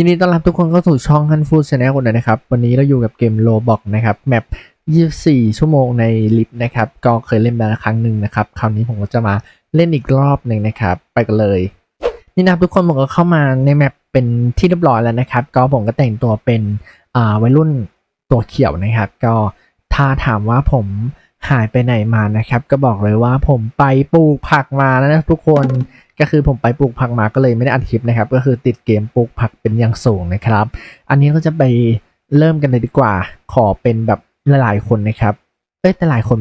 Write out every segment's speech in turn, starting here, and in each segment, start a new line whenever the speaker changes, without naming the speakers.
ยินดีต้อนรับทุกคนเข้าสู่ช่อง h u n f o o d Channel คนนะครับ วันนี้เราอยู่กับเกม Roblox นะครับ แมป 24 ชั่วโมงในลิฟต์นะครับ ก็เคยเล่นมาครั้งหนึ่งนะครับ คราวนี้ผมก็จะมาเล่นอีกรอบหนึ่งนะครับ ไปกันเลย นี่นะครับทุกคนผมก็เข้ามาในแมปเป็นที่เรียบร้อยแล้วนะครับ ก็ผมก็แต่งตัวเป็นอ่าวัยรุ่นตัวเขียวนะครับ ก็ถ้าถามว่าผม หายไปไหนมานะครับ ก็บอกเลยว่าผมไปปลูกผักมาแล้วนะทุกคนก็คือผมไปปลูกผักมาก็เลยไม่ได้อัดคลิปนะครับ ก็คือติดเกมปลูกผักเป็นอย่างสูงนะครับ อันนี้ก็จะไปเริ่มกันเลยดีกว่า ขอเป็นแบบหลายๆคนนะครับเอ้ยแต่หลายคน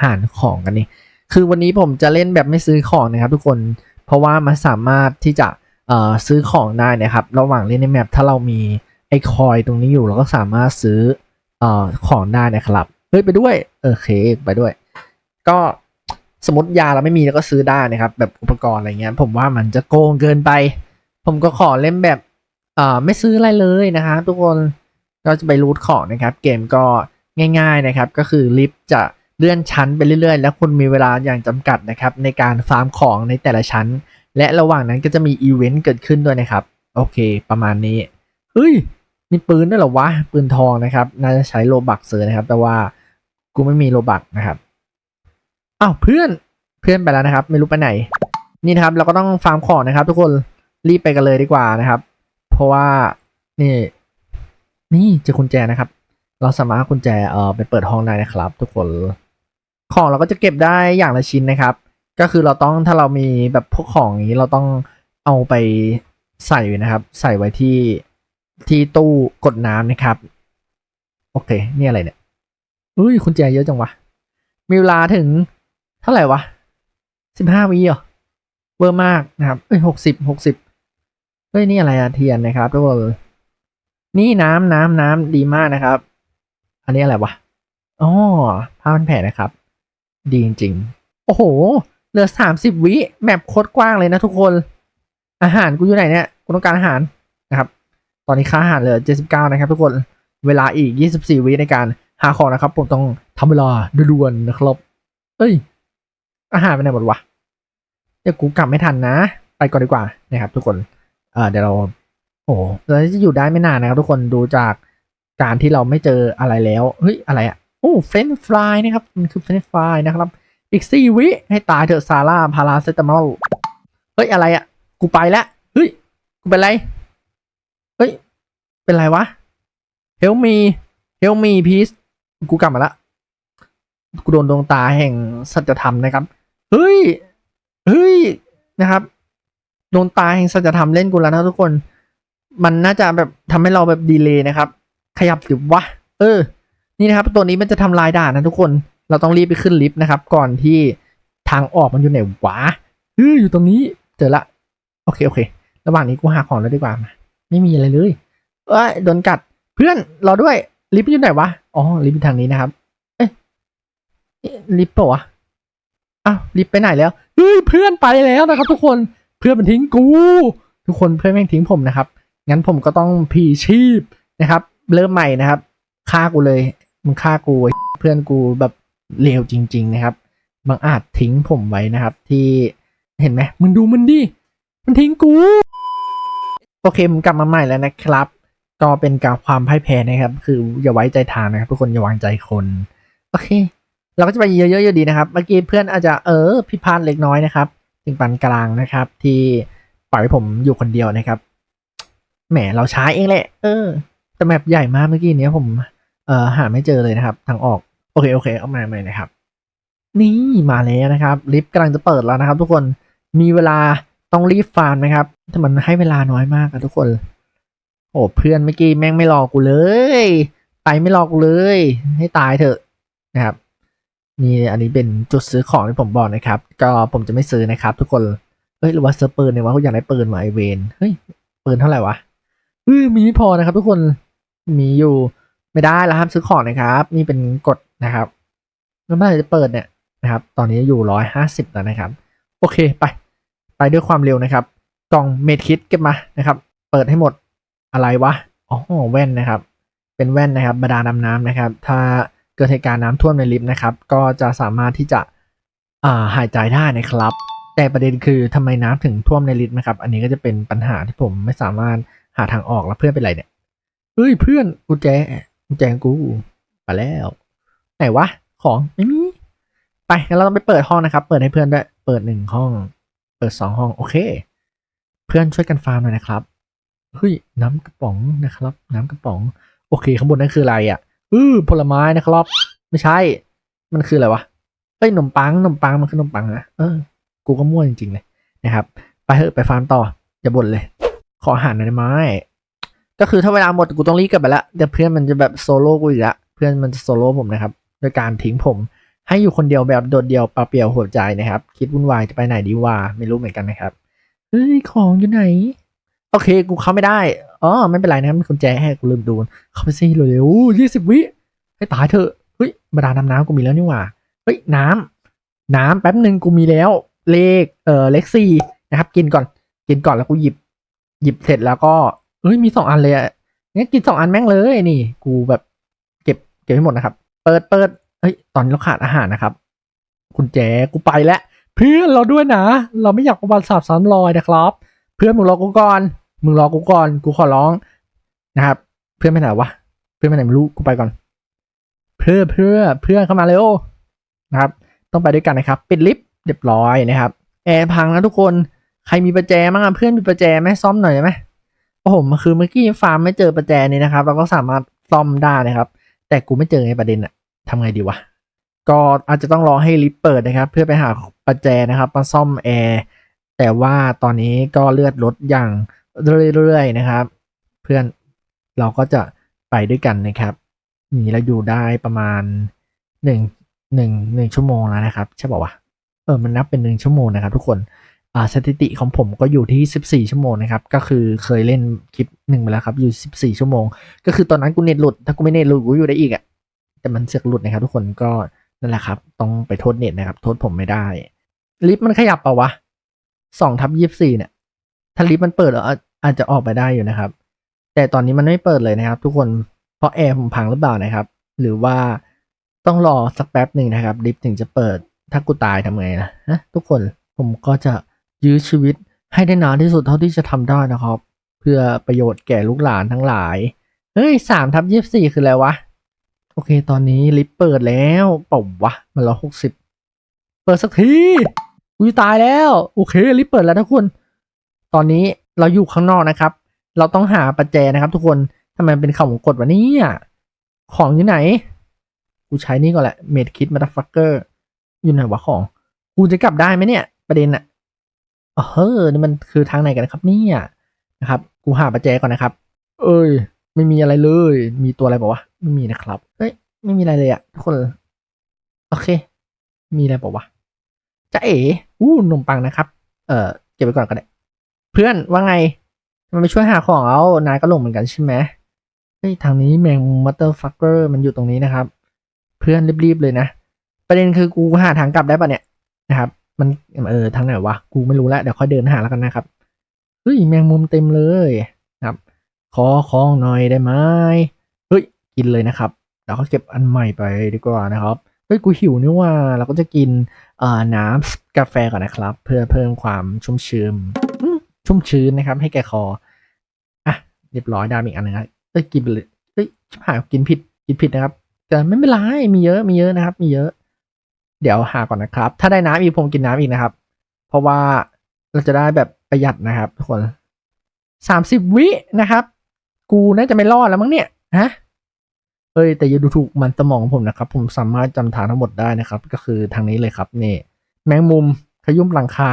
หารของกันนี่คือวันนี้ผมจะเล่นแบบไม่ซื้อของนะครับ ทุกคนเพราะว่ามันสามารถที่จะเอ่อซื้อของได้นะครับ ระหว่างเล่นในแมปถ้าเรามีไอ้คอยตรงนี้อยู่เราก็สามารถซื้อเอ่อของได้นะครับเฮ้ยไปด้วย อออเคไปด้วย ก็สมมติยาเราไม่มีเราก็ซื้อได้นะครับ แบบอุปกรณ์อะไรเงี้ย ผมว่ามันจะโกงเกินไป ผมก็ขอเล่นแบบเอ่อไม่ซื้ออะไรเลยนะครับทุกคนก็จะไปรูทของนะครับ เกมก็ง่ายๆนะครับ ก็คือลิฟต์จะเลื่อนชั้นไปเรื่อยๆ แล้วคุณมีเวลาอย่างจำกัดนะครับ ในการฟาร์มของในแต่ละชั้น และระหว่างนั้นก็จะมีอีเวนต์เกิดขึ้นด้วยนะครับ โอเค ประมาณนี้เฮ้ยมีปืนด้วยเหรอวะปืนทองนะครับ น่าจะใช้โลบักซื้อนะครับ แต่ว่า กูไม่มีโลบักนะครับอ้าวเพื่อนเพื่อนไปแล้วนะครับ ไม่รู้ไปไหน นี่นะครับเราก็ต้องฟาร์มของนะครับ ทุกคนรีบไปกันเลยดีกว่านะครับ เพราะว่านี่ นี่จอกุญแจนะครับ เราสามารถกุญแจเอ่อไปเปิดห้องได้นะครับ ทุกคนของเราก็จะเก็บได้อย่างละชิ้นนะครับ ก็คือเราต้องถ้าเรามีแบบพวกของอย่างนี้เราต้องเอาไปใส่นะครับ ใส่ไว้ที่ที่ตู้กดน้ำนะครับ โอเค นี่อะไรเนี่ย อ้ยคุณแจเยอะจังวะ มีเวลาถึงเท่าไหร่วะสิบห้าวิเหรอเวอร์มากนะครับ เอ้ยหกสิบหกสิบเฮ้ย นี่อะไรอะเทียนนะครับทุกคนนี่น้ำน้ำน้ำดีมากนะครับ อันนี้อะไรวะอ๋อผ้าพันแผลนะครับ ดีจริงๆ โอ้โห เหลือสามสิบวิ แมปโคตรกว้างเลยนะทุกคน อาหารกูอยู่ไหนเนี่ย กูต้องการอาหารนะครับ ตอนนี้ค่าอาหารเหลือเจ็ดสิบเก้านะครับทุกคน เวลาอีกยี่สิบสี่วิในการ หาของนะครับ ผมต้องทำเวลาด่วนๆนะครับ เอ้ย อาหารไปไหนหมดวะ เดี๋ยวกูกลับไม่ทันนะ ไปก่อนดีกว่านะครับ ทุกคนเออเดี๋ยวเรา โอ้เราจะอยู่ได้ไม่นานนะครับ ทุกคนดูจากการที่เราไม่เจออะไรแล้ว เฮ้ย อะไรอะโอ้เฟรนฟรายนะครับ มันคือเฟรนฟรายนะครับ อีกสี่วิให้ตายเถอะซาร่าพาราเซตามอล เฮ้ย อะไรอะ่ะกูไปแล้ว เฮ้ย กูเป็นไร เฮ้ย เป็นไรวะ Help me Help me please กูกลับมาละ กูโดนดวงตาแห่งสัจธรรมนะครับ เฮ้ย เฮ้ย นะครับ ดวงตาแห่งสัจธรรมเล่นกูแล้วนะทุกคน มันน่าจะแบบทำให้เราแบบดีเลย์นะครับ ขยับสิวะ เออ นี่นะครับ ตัวนี้มันจะทำลายด่านนะทุกคน เราต้องรีบไปขึ้นลิฟต์นะครับ ก่อนที่ทางออกมันอยู่ไหนวะเอออยู่ตรงนี้ เจอละ โอเค โอเค ระหว่างนี้กูหาของแล้วดีกว่ามา ไม่มีอะไรเลย เอ้ย โดนกัด เพื่อน รอด้วย ลิฟต์อยู่ไหนวะ อ๋อ ลิฟต์อยู่ทางนี้นะครับ เอ้ยลิฟต์ปะวะ อ้าวลิฟต์ไปไหนแล้ว เฮ้ย เพื่อนไปแล้วนะครับทุกคน เพื่อนมันทิ้งกู ทุกคนเพื่อนแม่งทิ้งผมนะครับ งั้นผมก็ต้องพีชีพนะครับ เริ่มใหม่นะครับ ฆ่ากูเลย มึงฆ่ากู เพื่อนกูแบบเลวจริง ๆ นะครับ บางอาจทิ้งผมไว้นะครับ ที่เห็นไหมมึงดูมันดิ มันทิ้งกู โอเคผมกลับมาใหม่แล้วนะครับ ก็เป็นการความพ่ายแพ้นะครับ คืออย่าไว้ใจทางนะครับทุกคนอย่าวางใจคนโอเค เราก็จะไปเยอะๆอยู่ดีนะครับเมื่อกี้เพื่อนอาจจะเออพิพาดเล็กน้อยนะครับถึงปานกลางนะครับ ที่ปล่อยให้ผมอยู่คนเดียวนะครับแหมเราช้าเองแหละเออแต่แมปใหญ่มากเมื่อกี้เนี้ยผมเอ่อหาไม่เจอเลยนะครับทางออกโอเคโอเคเอามาใหม่นะครับ นี่มาแล้วนะครับ ลิฟต์กำลังจะเปิดแล้วนะครับ ทุกคนมีเวลาต้องรีบฟาร์มนะครับแต่มันให้เวลาน้อยมากอะทุกคน โอ้เพื่อนเมื่อกี้แม่งไม่รอกูเลย ไปไม่รอกูเลย ให้ตายเถอะนะครับนี่อันนี้เป็นจุดซื้อของที่ผมบอกนะครับ ก็ผมจะไม่ซื้อนะครับ ทุกคนเฮ้ยหรือว่าซื้อปืนเนี่ยว่าเขาอยากได้ปืนมาไอเวนเฮ้ยปืนเท่าไหร่วะเออมีไม่พอนะครับ ทุกคนมีอยู่ไม่ได้แล้วครับซื้อของนะครับ นี่เป็นกฎนะครับแล้วเมื่อไหร่จะเปิดเนี่ยนะครับ ตอนนี้อยู่ร้อยห้าสิบแล้วนะครับ โอเคไป ไปด้วยความเร็วนะครับ กล่องเมดคิดเก็บมานะครับ เปิดให้หมด อะไรวะอ๋อแว่นนะครับ เป็นแว่นนะครับบาดาดำน้ำนะครับ ถ้าเกิดเหตุการณ์น้ำท่วมในลิฟต์นะครับ ก็จะสามารถที่จะอ่าหายใจได้นะครับ แต่ประเด็นคือทำไมน้ำถึงท่วมในลิฟต์นะครับ อันนี้ก็จะเป็นปัญหาที่ผมไม่สามารถหาทางออกแล้วเพื่อนเป็นไรเนี่ยเฮ้ยเพื่อนกุญแจกุญแจกูไปแล้วไหนวะของไม่มีไปงั้นเราต้องไปเปิดห้องนะครับ เปิดให้เพื่อนด้วยเปิดหนึ่งห้อง เปิดสองห้องโอเค เพื่อนช่วยกันฟาร์มหน่อยนะครับ เฮ้ยน้ำกระป๋องนะครับ น้ำกระป๋อง โอเคข้างบนนั่นคืออะไรอะอือผลไม้นะครับ ไม่ใช่ มันคืออะไรวะเฮ้ยขนมปังขนมปังมันคือขนมปังนะเออกูก็มั่วจริงๆเลยนะครับ ไปเถอะไปฟาร์มต่ออย่าบ่นเลย ขออาหารหน่อยได้ไหมก็คือถ้าเวลาหมดกูต้องรีบกลับไปละเดี๋ยวเพื่อนมันจะแบบโซโล่กูอีกละเพื่อนมันจะโซโล่ผมนะครับโดยการทิ้งผม ให้อยู่คนเดียวแบบโดดเดี่ยวเปล่าเปลี่ยวหัวใจนะครับ คิดวุ่นวายจะไปไหนดีว่าไม่รู้เหมือนกันนะครับเฮ้ยของอยู่ไหน โอเค กูเข้าไม่ได้อ๋อไม่เป็นไรนะครับมีกุญแจให้กูลืมดูเข้าไปสิเร็วๆยี่สิบวิให้ตายเถอะเฮ้ยบาดาน้ำน้ำกูมีแล้วนี่หว่าเฮ้ยน้ำน้ำแป๊บหนึ่งกูมีแล้ว เลขเออเลขสี่นะครับ กินก่อน กินก่อนแล้วกูหยิบ หยิบเสร็จแล้วก็เฮ้ยมีสองอันเลยอะงั้นกินสองอันแม่งเลยนี่ กูแบบเก็บเก็บให้หมดนะครับ เปิดเปิดเฮ้ยตอนนี้เราขาดอาหารนะครับคุณแจกูไปแล้วเพื่อนเราด้วยนะ เราไม่อยากประวัติศาสตร์ซ้ำรอยนะครับ เพื่อนมึงรอกูก่อน มึงรอกูก่อน กูขอร้องนะครับ เพื่อนไปไหนวะ เพื่อนไปไหนไม่รู้ กูไปก่อน เพื่อเพื่อเพื่อนเข้ามาเร็วนะครับ ต้องไปด้วยกันนะครับ ปิดลิฟต์เรียบร้อยนะครับ แอร์พังนะทุกคน ใครมีประแจมั้งอะเพื่อนมีประแจไหมซ่อมหน่อยได้ไหมโอ้โหมันคือเมื่อกี้ฟาร์มไม่เจอประแจนี้นะครับ เราก็สามารถซ่อมได้นะครับ แต่กูไม่เจอในประเด็นอะทำไงดีวะ ก็อาจจะต้องรอให้ลิฟต์เปิดนะครับ เพื่อไปหาประแจนะครับมาซ่อมแอร์ แต่ว่าตอนนี้ก็เลือดลดอย่างเรื่อยๆนะครับ เพื่อนเราก็จะไปด้วยกันนะครับนี่เราอยู่ได้ประมาณหนึ่งหนึ่งหนึ่งชั่วโมงแล้วนะครับใช่ป่าวะเออมันนับเป็นหนึ่งชั่วโมงนะครับ ทุกคนอ่าสถิติของผมก็อยู่ที่สิบสี่ชั่วโมงนะครับ ก็คือเคยเล่นคลิปหนึ่งไปแล้วครับ อยู่สิบสี่ชั่วโมง ก็คือตอนนั้นกูเน็ตหลุด ถ้ากูไม่เน็ตหลุดกูอยู่ได้อีกอะแต่มันเสือกหลุดนะครับ ทุกคนก็นั่นแหละครับ ต้องไปโทษเน็ตนะครับ โทษผมไม่ได้ ลิฟต์มันขยับเปล่าวะ สองทับยี่สี่เนี่ยถ้าลิฟต์มันเปิดแล้วอาอาจจะออกไปได้อยู่นะครับ แต่ตอนนี้มันไม่เปิดเลยนะครับ ทุกคนเพราะแอร์ผมพังหรือเปล่านะครับ หรือว่าต้องรอสักแป๊บหนึ่งนะครับลิฟต์ถึงจะเปิด ถ้ากูตายทำไงนะฮะทุกคนผมก็จะยื้อชีวิตให้ได้นานที่สุดเท่าที่จะทำได้นะครับ เพื่อประโยชน์แก่ลูกหลานทั้งหลาย เฮ้ยสามทับยี่สี่คืออะไรวะ โอเค ตอนนี้ลิฟต์เปิดแล้วเป่าวะ มันร้อหกสิบ เปิดสักที กูจะตายแล้ว โอเคลิฟต์เปิดแล้วทุกคน ตอนนี้เราอยู่ข้างนอกนะครับ เราต้องหาประแจนะครับ ทุกคนทำไมเป็นข่าวของกฎวะเนี่ยของอยู่ไหน กูใช้นี่ก่อนแหละเมดคิดมาดัฟฟักเกอร์อยู่ไหนวะของ กูจะกลับได้ไหมเนี่ย ประเด็นอะอ๋อเฮ้อนี่มันคือทางไหนกันนะครับเนี่ยนะครับ กูหาประแจก่อนนะครับ เอ้ย ไม่มีอะไรเลย มีตัวอะไรบอกว่าไม่มีนะครับเฮ้ย ไม่มีอะไรเลยอะทุกคน โอเค มีอะไรบอกว่า จะเอ๋อู้นมปังนะครับ เอ่อเก็บไว้ก่อนก็ได้ เพื่อนว่าไงมันไปช่วยหาของเอานายก็ลงเหมือนกันใช่ไหมเฮ้ยทางนี้แมงมัตเตอร์ฟักเกอร์มันอยู่ตรงนี้นะครับ เพื่อนรีบๆเลยนะ ประเด็นคือกูหาทางกลับได้ปะเนี่ยนะครับ มันเออทางไหนวะกูไม่รู้แล้วเดี๋ยวค่อยเดินหาแล้วกันนะครับเฮ้ยแมงมุมเต็มเลยนะครับ ขอของหน่อยได้ไหมเฮ้ยกินเลยนะครับเดี๋ยวเขาเก็บอันใหม่ไปดีกว่านะครับ เฮ้ยกูหิวนี่ว่า เราก็จะกินเอ่อน้ำกาแฟก่อนนะครับ เพื่อเพิ่มความชุ่มชื้นอืมชุ่มชื้นนะครับ ให้แก่คออะเรียบร้อยได้อีกอันหนึงครับเอ้ยกินไปเลยเอ้ยชิบหายกินผิดกินผิดนะครับ แต่ไม่เป็นไรมีเยอะมีเยอะนะครับ มีเยอะ เดี๋ยวหาก่อนนะครับ ถ้าได้น้ำอีกผมกินน้ำอีกนะครับ เพราะว่าเราจะได้แบบประหยัดนะครับทุกคนสามสิบวินะครับ กูน่าจะไม่รอดแล้วมั้งเนี่ยฮะ เอ้ยแต่อย่าดูถูกมันสมองผมนะครับ ผมสามารถจำทางทั้งหมดได้นะครับ ก็คือทางนี้เลยครับนี่ แมงมุมขยุ่มหลังคา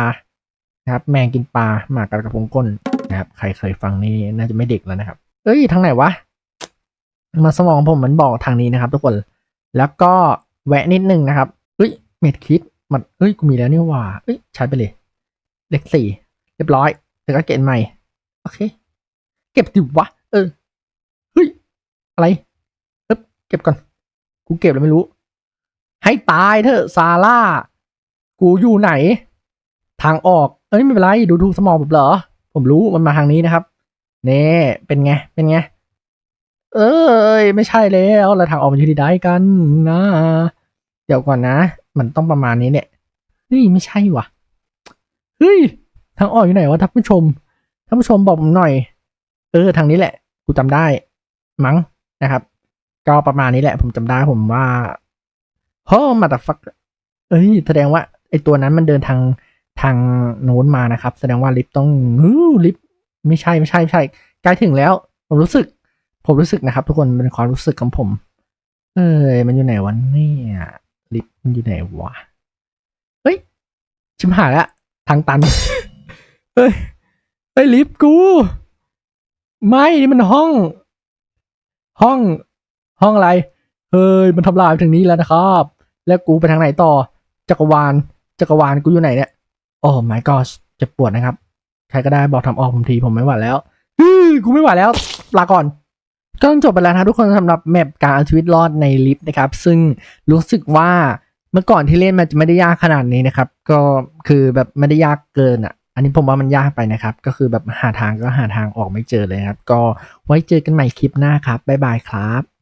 นะครับ แมงกินปลาหมากกระพงก้นนะครับ ใครเคยฟังนี่น่าจะไม่เด็กแล้วนะครับ เอ้ยทางไหนวะมาสมองผมมันบอกทางนี้นะครับ ทุกคน แล้วก็แวะนิดนึงนะครับเฮ้ยเม็ดคิดมันเอ้ยกูมีแล้วนี่หว่าเอ้ยใช้ไปเลย เลขสี่เรียบร้อยแล้วก็เกณฑ์ใหม่โอเค เก็บดิวะเออเฮ้ยอะไร ก็บก่อน กูเก็บแล้วไม่รู้ ให้ตายเถอะซาร่า กูอยู่ไหน ทางออก เอ้ยไม่เป็นไร ดูถูกสมองผมเหรอ ผมรู้มันมาทางนี้นะครับ เน่เป็นไง เป็นไง เอ้ย ไม่ใช่แล้วเราทางออกมันอยู่ที่ใดกันนะ เดี๋ยวก่อนนะ มันต้องประมาณนี้เนี่ย เฮ้ย ไม่ใช่ว่ะเฮ้ย ทางออกอยู่ไหนวะท่านผู้ชม ท่านผู้ชมบอกผมหน่อย เออ ทางนี้แหละ กูจำได้ มั้งนะครับ ก็ประมาณนี้แหละ ผมจำได้ผมว่าโฮ้มาแต่ฟักเอ้ยแสดงว่าไอตัวนั้นมันเดินทางทางโน้นมานะครับ แสดงว่าลิฟต์ต้องลิฟต์ไม่ใช่ไม่ใช่ไม่ใช่ใกล้ถึงแล้ว ผมรู้สึก ผมรู้สึกนะครับ ทุกคนเป็นความรู้สึกของผม เอ้ยมันอยู่ไหนวะเนี่ยลิฟต์มันอยู่ไหนวะเฮ้ยชิมหายละทางตัน เฮ้ยเฮ้ยลิฟต์กู ไม่นี่มันห้อง ห้อง ห้องอะไร เฮ้ย มันทำลายไปถึงนี้แล้วนะครับ แล้วกูไปทางไหนต่อ จักรวาล จักรวาลกูอยู่ไหนเนี่ย โอ้ my god เจ็บปวดนะครับ ใครก็ได้บอกทำออกผมทีผมไม่ไหวแล้วฮึกูไม่ไหวแล้ว ลาก่อนก็จบไปแล้วนะทุกคนสำหรับแมปการเอาชีวิตรอดในลิฟต์นะครับ ซึ่งรู้สึกว่าเมื่อก่อนที่เล่นมันจะไม่ได้ยากขนาดนี้นะครับ ก็คือแบบไม่ได้ยากเกินอะ อันนี้ผมว่ามันยากไปนะครับ ก็คือแบบหาทางก็หาทางออกไม่เจอเลยครับ ก็ไว้เจอกันใหม่คลิปหน้าครับ บ๊ายบายครับ